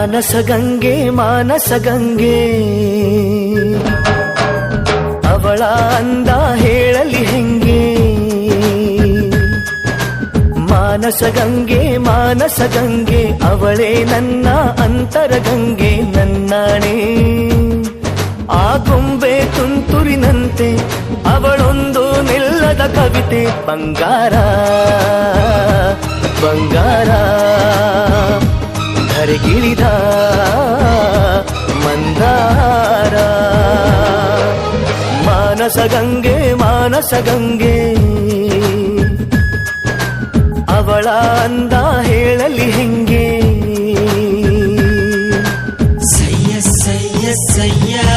ಮಾನಸ ಗಂಗೆ ಮಾನಸ ಗಂಗೆ. ಅವಳ ಅಂದ ಹೇಳಲಿ ಹೆಂಗೆ? ಮಾನಸ ಗಂಗೆ ಮಾನಸ ಗಂಗೆ, ಅವಳೇ ನನ್ನ ಅಂತರ ಗಂಗೆ, ನನ್ನಾಣೆ. ಆ ಗೊಂಬೆ ತುಂತುರಿನಂತೆ, ಅವಳೊಂದು ನಿಲ್ಲದ ಕವಿತೆ, ಬಂಗಾರ ಬಂಗಾರ. ಧರೆಗಿಳಿದ ಮಂದಾರ. ಮಾನಸ ಗಂಗೆ ಮಾನಸ ಗಂಗೆ. ಅವಳ ಅಂದ ಹೇಳಲಿ ಹೆಂಗೆ? ಸಯ್ಯ ಸಯ್ಯ ಸಯ್ಯ.